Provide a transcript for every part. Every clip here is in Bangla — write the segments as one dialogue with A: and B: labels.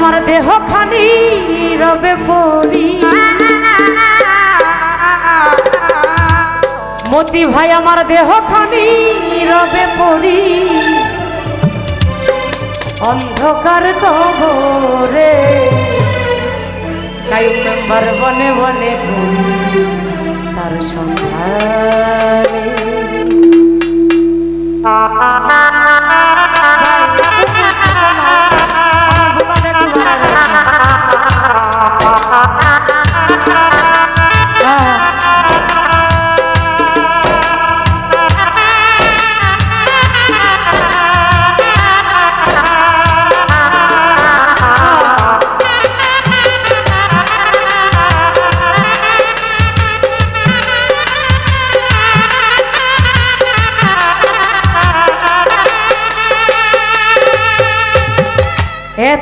A: আমার দেহ খানি রবে পড়ি মতি ভাই, আমার দেহ খানি রবে পড়ি অন্ধকার তোরে তাই মেম্বার বনে বনে তার সন্ধানে। Thank you.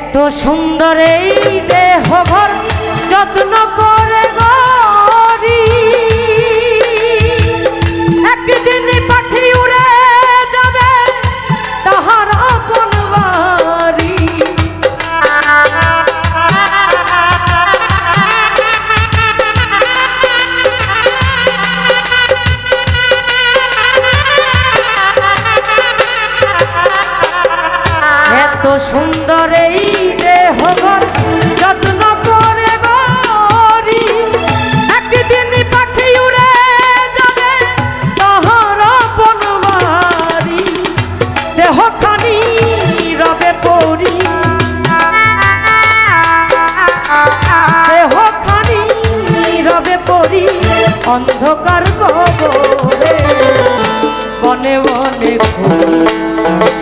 A: এত সুন্দর এই এত সুন্দর এই দেহ যত্ন করে গরি একদিন পাখি উড়ে যাবে তাহার বনমারি দেহ খানি রবে পড়ি দেহ খানি রবে পড়ি অন্ধকার কবরে, বনে বনে খুব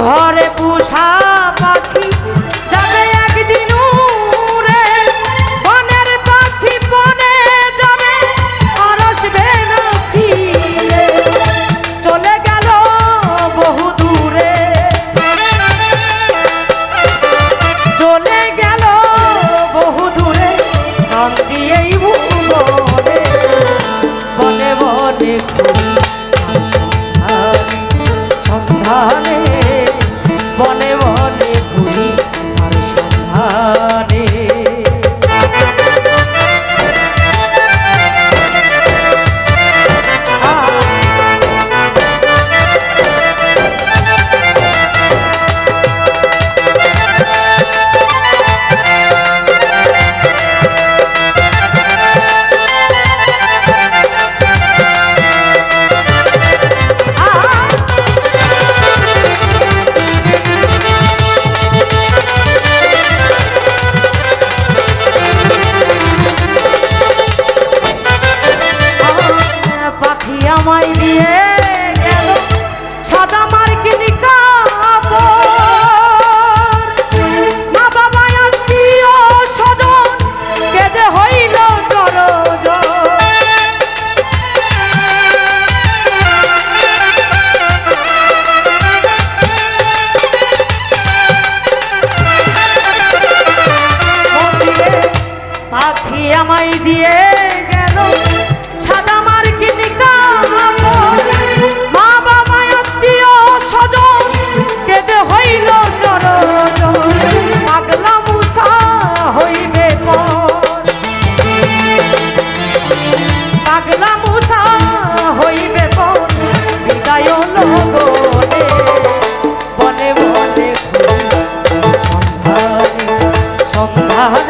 A: ঘর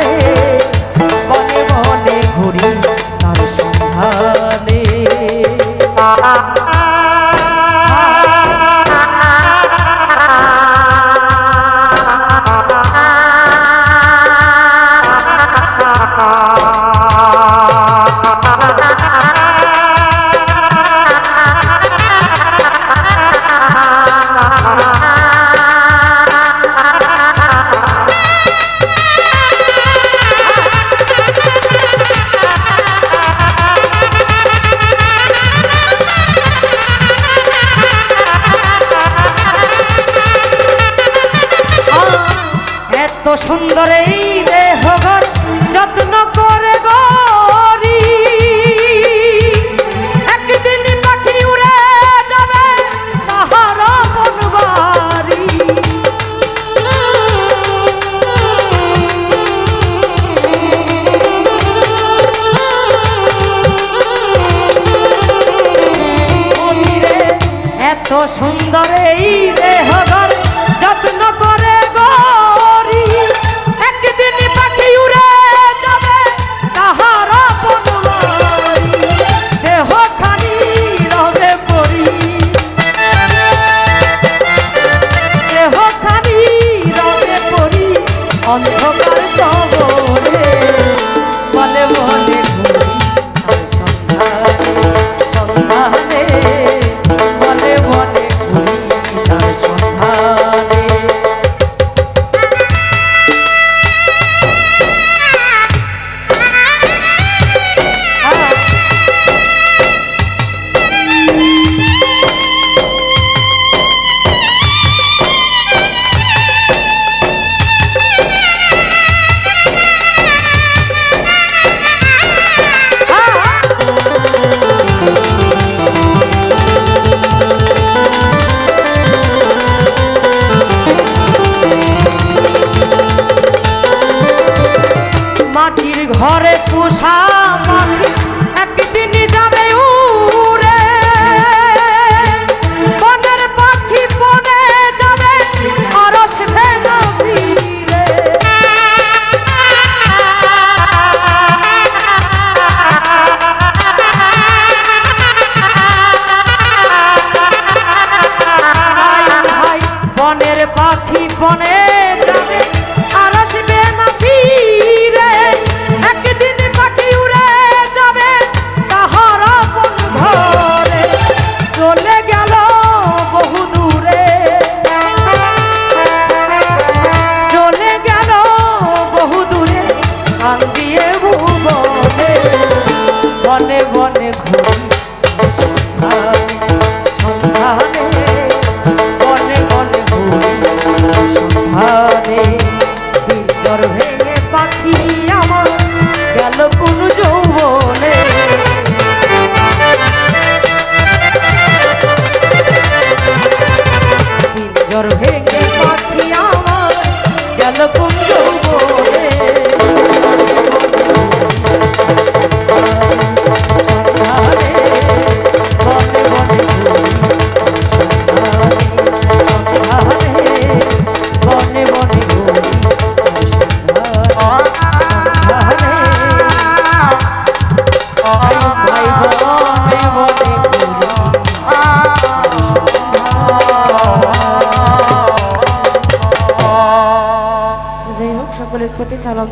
A: রে অন্ধকার যৌবনে।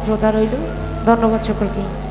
A: শ্রোতা রইল। ধন্যবাদ সকলকে।